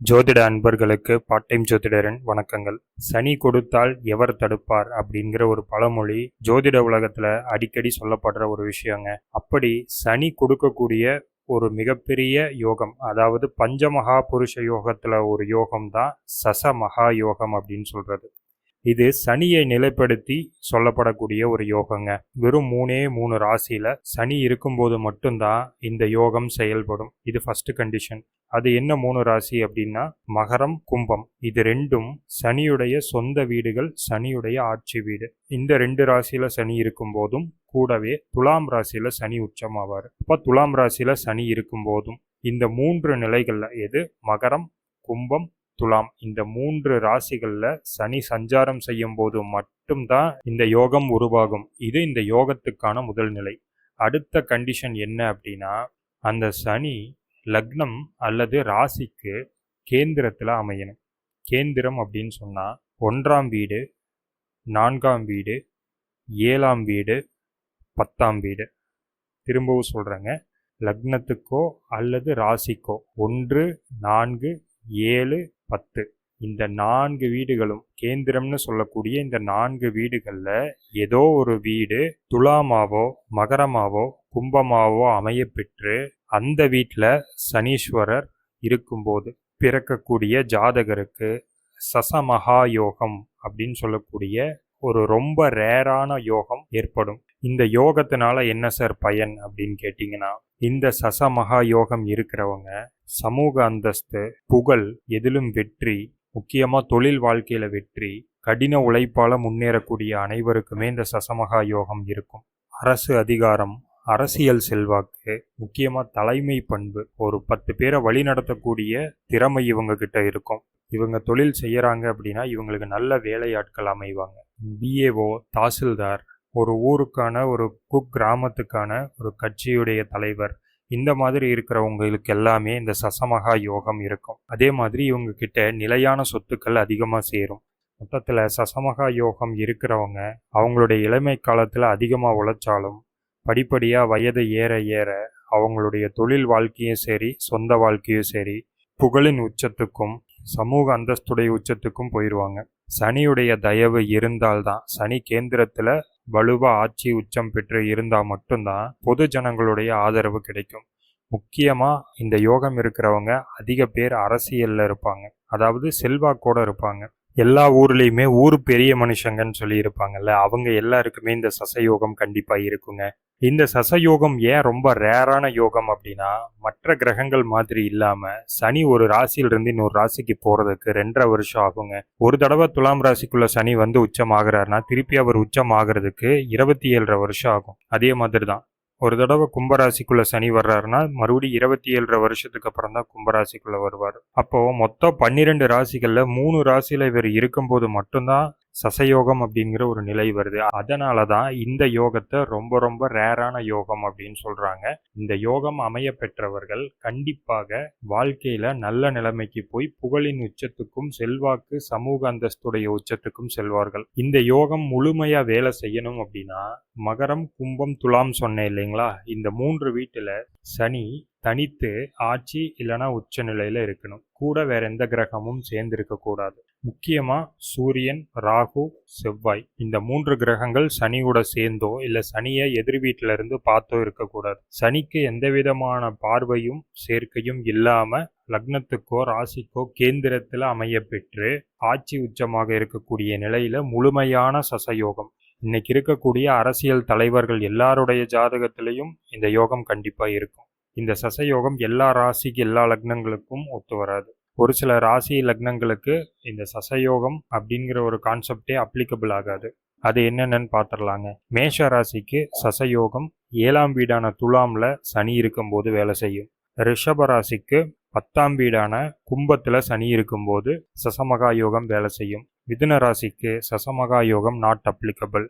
ஜோதிட அன்பர்களுக்கு part time ஜோதிடரின் வணக்கங்கள். சனி கொடுத்தால் எவர் தடுப்பார் அப்படிங்கிற ஒரு பழமொழி ஜோதிட உலகத்தில் அடிக்கடி சொல்லப்படுற ஒரு விஷயங்க. அப்படி சனி கொடுக்கக்கூடிய ஒரு மிகப்பெரிய யோகம் அதாவது பஞ்சமகா புருஷ யோகத்தில் ஒரு யோகம் தான் சச மகா யோகம் அப்படின்னு சொல்கிறது இது சனியை நிலைப்படுத்தி சொல்லப்படக்கூடிய ஒரு யோகங்க. வெறும் மூணே மூணு ராசியில சனி இருக்கும்போது மட்டும்தான் இந்த யோகம் செயல்படும். இது ஃபர்ஸ்ட் கண்டிஷன் அது என்ன மூணு ராசி அப்படின்னா மகரம் கும்பம். இது ரெண்டும் சனியுடைய சொந்த வீடுகள் சனியுடைய ஆட்சி வீடு. இந்த ரெண்டு ராசியில சனி இருக்கும் போதும் கூடவே துலாம் ராசியில சனி உச்சமாவார். அப்ப துலாம் ராசியில சனி இருக்கும் போதும் இந்த மூன்று நிலைகள்ல எது? மகரம் கும்பம் துலாம். இந்த மூன்று ராசிகள்ல சனி சஞ்சாரம் செய்யும் போது மட்டும்தான் இந்த யோகம் உருவாகும். இது இந்த யோகத்துக்கான முதல் நிலை. அடுத்த கண்டிஷன் என்ன அப்படின்னா அந்த சனி லக்னம் அல்லது ராசிக்கு கேந்திரத்தில் அமையணும். கேந்திரம் அப்படின்னு சொன்னால் ஒன்றாம் வீடு நான்காம் வீடு ஏழாம் வீடு பத்தாம் வீடு. திரும்பவும் சொல்கிறேங்க லக்னத்துக்கோ அல்லது ராசிக்கோ. ஒன்று நான்கு ஏழு பத்து. இந்த நான்கு வீடுகளும் கேந்திரம்னு சொல்லக்கூடிய இந்த நான்கு வீடுகளில் ஏதோ ஒரு வீடு துலாமாவோ மகரமாவோ கும்பமாவோ அமைய பெற்று அந்த வீட்டில் சனீஸ்வரர் இருக்கும்போது பிறக்கக்கூடிய ஜாதகருக்கு சசமகா யோகம் அப்படின்னு சொல்லக்கூடிய ஒரு ரொம்ப ரேரான யோகம் ஏற்படும். இந்த யோகத்தினால என்ன சார் பயன் அப்படின்னு கேட்டிங்கன்னா இந்த சசமகா யோகம் இருக்கிறவங்க சமூக அந்தஸ்து புகழ் எதிலும் வெற்றி முக்கியமாக தொழில் வாழ்க்கையில் வெற்றி கடின உழைப்பால் முன்னேறக்கூடிய அனைவருக்குமே இந்த சசமகா யோகம் இருக்கும். அரசு அதிகாரம் அரசியல் செல்வாக்கு முக்கியமாக தலைமை பண்பு ஒரு பத்து பேரை வழிநடத்தக்கூடிய திறமை இவங்க கிட்ட இருக்கும். இவங்க தொழில் செய்கிறாங்க அப்படின்னா இவங்களுக்கு நல்ல வேலையாட்கள் அமைவாங்க. பிஏஓ தாசில்தார் ஒரு ஊருக்கான ஒரு குக் கிராமத்துக்கான ஒரு கட்சியுடைய தலைவர். இந்த மாதிரி இருக்கிறவங்களுக்கு எல்லாமே இந்த சசமகா யோகம் இருக்கும். அதே மாதிரி இவங்க கிட்ட நிலையான சொத்துக்கள் அதிகமாக சேரும். மொத்தத்தில் சசமகா யோகம் இருக்கிறவங்க அவங்களுடைய இளமை காலத்தில் அதிகமாக உழைச்சாலும் படிப்படியாக வயது ஏற ஏற அவங்களுடைய தொழில் வாழ்க்கையும் சரி சொந்த வாழ்க்கையும் சரி புகழின் உச்சத்துக்கும் சமூக அந்தஸ்துடைய உச்சத்துக்கும் போயிடுவாங்க சனியுடைய தயவு இருந்தால்தான் சனி கேந்திரத்தில் வலுவா ஆட்சி உச்சம் பெற்று இருந்தால் மட்டும்தான் பொது ஜனங்களுடைய ஆதரவு கிடைக்கும். முக்கியமாக இந்த யோகம் இருக்கிறவங்க அதிக பேர் அரசியலில் இருப்பாங்க. அதாவது செல்வாக்கோட இருப்பாங்க. எல்லா ஊர்லேயுமே ஊர் பெரிய மனுஷங்கன்னு சொல்லியிருப்பாங்கல்ல அவங்க எல்லாருக்குமே இந்த சசயோகம் கண்டிப்பாக இருக்குங்க. இந்த சசயோகம் ஏன் ரொம்ப ரேரான யோகம் அப்படின்னா மற்ற கிரகங்கள் மாதிரி இல்லாமல் சனி ஒரு ராசியிலிருந்து இன்னொரு ராசிக்கு போகிறதுக்கு ரெண்டரை வருஷம் ஆகுங்க. ஒரு தடவை துலாம் ராசிக்குள்ள சனி வந்து உச்சம் ஆகிறாருன்னா திருப்பி அவர் உச்சம் ஆகுறதுக்கு இருபத்தி ஏழரை வருஷம் ஆகும். அதே மாதிரி தான் ஒரு தடவை கும்பராசிக்குள்ள சனி வர்றாருன்னா மறுபடியும் இருபத்தி ஏழரை வருஷத்துக்கு அப்புறம் தான் கும்பராசிக்குள்ள வருவார். அப்போ மொத்தம் பன்னிரெண்டு ராசிகள்ல மூணு ராசியில இவர் இருக்கும்போது மட்டும்தான் சசயோகம் அப்படிங்கிற ஒரு நிலை வருது. அதனால தான் இந்த யோகத்தை ரொம்ப ரொம்ப ரேரான யோகம் அப்படின்னு சொல்கிறாங்க இந்த யோகம் அமைய பெற்றவர்கள் கண்டிப்பாக வாழ்க்கையில் நல்ல நிலைமைக்கு போய் புகழின் உச்சத்துக்கும் செல்வாக்கு சமூக அந்தஸ்துடைய உச்சத்துக்கும் செல்வார்கள். இந்த யோகம் முழுமையாக வேலை செய்யணும் அப்படின்னா மகரம் கும்பம் துலாம் சொன்னேன் இல்லைங்களா? இந்த மூன்று வீட்டில் சனி தனித்து ஆட்சி இல்லைனா உச்ச நிலையில் இருக்கணும். கூட வேற எந்த கிரகமும் சேர்ந்து இருக்கக்கூடாது சூரியன் ராகு செவ்வாய். இந்த மூன்று கிரகங்கள் சனியோட சேர்ந்தோ இல்லை சனியை எதிர் வீட்டில இருந்து பார்த்தோ இருக்கக்கூடாது சனிக்கு எந்த விதமான பார்வையும் சேர்க்கையும் இல்லாமல் லக்னத்துக்கோ ராசிக்கோ கேந்திரத்தில் அமைய பெற்று ஆட்சி உச்சமாக இருக்கக்கூடிய நிலையில் முழுமையான சசயோகம். இன்னைக்கு இருக்கக்கூடிய அரசியல் தலைவர்கள் எல்லாருடைய ஜாதகத்திலையும் இந்த யோகம் கண்டிப்பாக இருக்கும். இந்த சசயோகம் எல்லா ராசிக்கு எல்லா லக்னங்களுக்கும் ஒத்து வராது. ஒரு சில ராசி லக்னங்களுக்கு இந்த சசயோகம் அப்படிங்கிற ஒரு கான்செப்டே அப்ளிகபிள் ஆகாது. அது என்னென்னு பார்த்துடலாங்க மேஷ ராசிக்கு சசயோகம் ஏழாம் வீடான துலாம்ல சனி இருக்கும்போது வேலை செய்யும். ரிஷப ராசிக்கு பத்தாம் வீடான கும்பத்தில் சனி இருக்கும்போது சசமகா யோகம் வேலை செய்யும். மிதுன ராசிக்கு சசமகா யோகம் நாட் அப்ளிகபிள்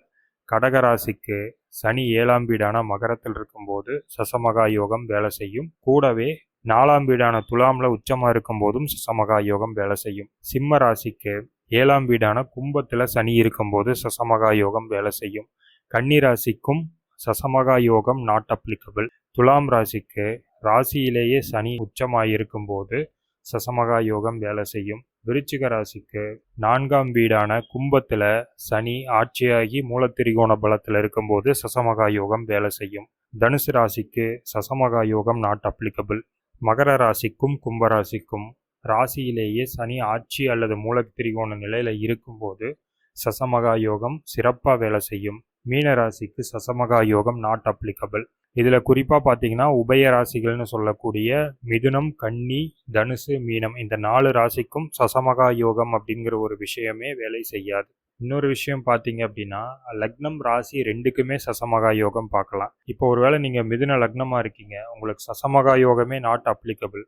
கடகராசிக்கு சனி ஏழாம் வீடான மகரத்தில் இருக்கும்போது சசமகா யோகம் வேலை செய்யும். கூடவே நாலாம் வீடான துலாம்ல உச்சமா இருக்கும் போதும் சசமகா யோகம் வேலை செய்யும். சிம்ம ராசிக்கு ஏழாம் வீடான கும்பத்துல சனி இருக்கும்போது சசமகா யோகம் வேலை செய்யும். கன்னி ராசிக்கும் சசமகா யோகம் நாட் அப்ளிகபிள் துலாம் ராசிக்கு ராசியிலேயே சனி உச்சமாயிருக்கும் போது சசமகா யோகம் வேலை செய்யும். விருச்சிக ராசிக்கு நான்காம் வீடான கும்பத்தில் சனி ஆட்சியாகி மூலத்திரிகோண பலத்தில் இருக்கும்போது சசமகா யோகம் வேலை செய்யும். தனுசு ராசிக்கு சசமகா யோகம் நாட் அப்ளிகபிள் மகர ராசிக்கும் கும்பராசிக்கும் ராசியிலேயே சனி ஆட்சி அல்லது மூலத்திரிகோண நிலையில் இருக்கும்போது சசமகா யோகம் சிறப்பாக வேலை செய்யும். மீன ராசிக்கு சசமகா யோகம் நாட் அப்ளிகபிள் இதில் குறிப்பாக பார்த்தீங்கன்னா உபய ராசிகள்னு சொல்லக்கூடிய மிதுனம் கன்னி தனுசு மீனம் இந்த நாலு ராசிக்கும் சசமகா யோகம் அப்படிங்கிற ஒரு விஷயமே வேலை செய்யாது. இன்னொரு விஷயம் பார்த்தீங்க அப்படின்னா லக்னம் ராசி ரெண்டுக்குமே சசமகா யோகம் பார்க்கலாம் இப்போ ஒருவேளை நீங்கள் மிதுன லக்னமாக இருக்கீங்க உங்களுக்கு சசமகா யோகமே நாட் அப்ளிகபிள்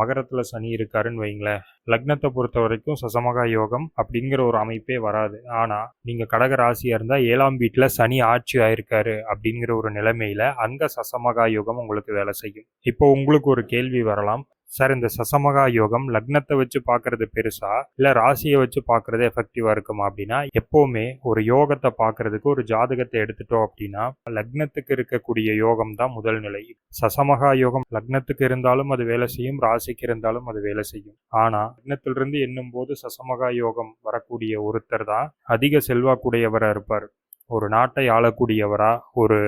மகரத்தில் சனி இருக்காருன்னு வைங்களேன் லக்னத்தை பொறுத்த வரைக்கும் சசமகா யோகம் அப்படிங்கிற ஒரு அமைப்பே வராது. ஆனால் நீங்கள் கடக ராசியாக இருந்தால் ஏழாம் வீட்டில் சனி ஆட்சி ஆயிருக்காரு அப்படிங்கிற ஒரு நிலைமையில் அங்கே சசமகா யோகம் உங்களுக்கு வேலை செய்யும். இப்போ உங்களுக்கு ஒரு கேள்வி வரலாம். சார் இந்த சசமகா யோகம் லக்னத்தை வச்சு பார்க்கறது பெருசா? இல்லை ராசியை வச்சு பார்க்கறது எஃபெக்டிவாக இருக்குமா அப்படின்னா எப்போவுமே ஒரு யோகத்தை பார்க்கறதுக்கு ஒரு ஜாதகத்தை எடுத்துட்டோம் அப்படின்னா லக்னத்துக்கு இருக்கக்கூடிய யோகம் தான் முதல் நிலை. சசமகா யோகம் லக்னத்துக்கு இருந்தாலும் அது வேலை செய்யும் ராசிக்கு இருந்தாலும் அது வேலை செய்யும். ஆனால் லக்னத்திலிருந்து எண்ணும் போது சசமகா யோகம் வரக்கூடிய ஒருத்தர் தான் அதிக செல்வாக்குடையவராக இருப்பார். ஒரு நாட்டை ஆளக்கூடியவரா ஒரு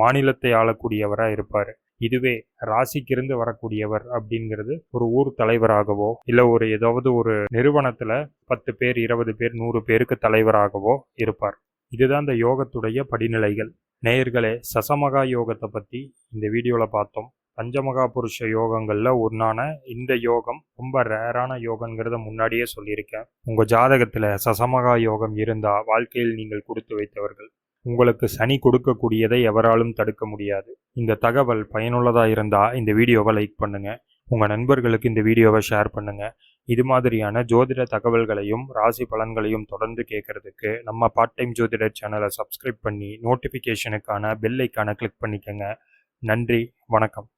மாநிலத்தை ஆளக்கூடியவராக இருப்பார். இதுவே ராசிக்கிருந்து வரக்கூடியவர் அப்படிங்கிறது ஒரு ஊர் தலைவராகவோ இல்லை ஒரு ஏதாவது ஒரு நிறுவனத்தில் பத்து பேர் இருபது பேர் நூறு பேருக்கு தலைவராகவோ இருப்பார். இதுதான் இந்த யோகத்துடைய படிநிலைகள். நேயர்களே சசமகா யோகத்தை பற்றி இந்த வீடியோவில் பார்த்தோம். பஞ்சமகா புருஷ யோகங்களில் ஒன்றான இந்த யோகம் ரொம்ப ரேரான யோகங்கிறத முன்னாடியே சொல்லியிருக்கேன். உங்கள் ஜாதகத்தில் சசமகா யோகம் இருந்தால் வாழ்க்கையில் நீங்கள் கொடுத்து வைத்தவர்கள் உங்களுக்கு சனி கொடுக்கக்கூடியதை எவராலும் தடுக்க முடியாது. இந்த தகவல் பயனுள்ளதாக இருந்தால் இந்த வீடியோவை லைக் பண்ணுங்கள் உங்கள் நண்பர்களுக்கு இந்த வீடியோவை ஷேர் பண்ணுங்கள் இது மாதிரியான ஜோதிட தகவல்களையும் ராசி பலன்களையும் தொடர்ந்து கேட்கறதுக்கு நம்ம பார்ட் டைம் ஜோதிடர் சேனலை சப்ஸ்கிரைப் பண்ணி நோட்டிஃபிகேஷனுக்கான பெல் ஐக்கானை கிளிக் பண்ணிக்கோங்க. நன்றி வணக்கம்.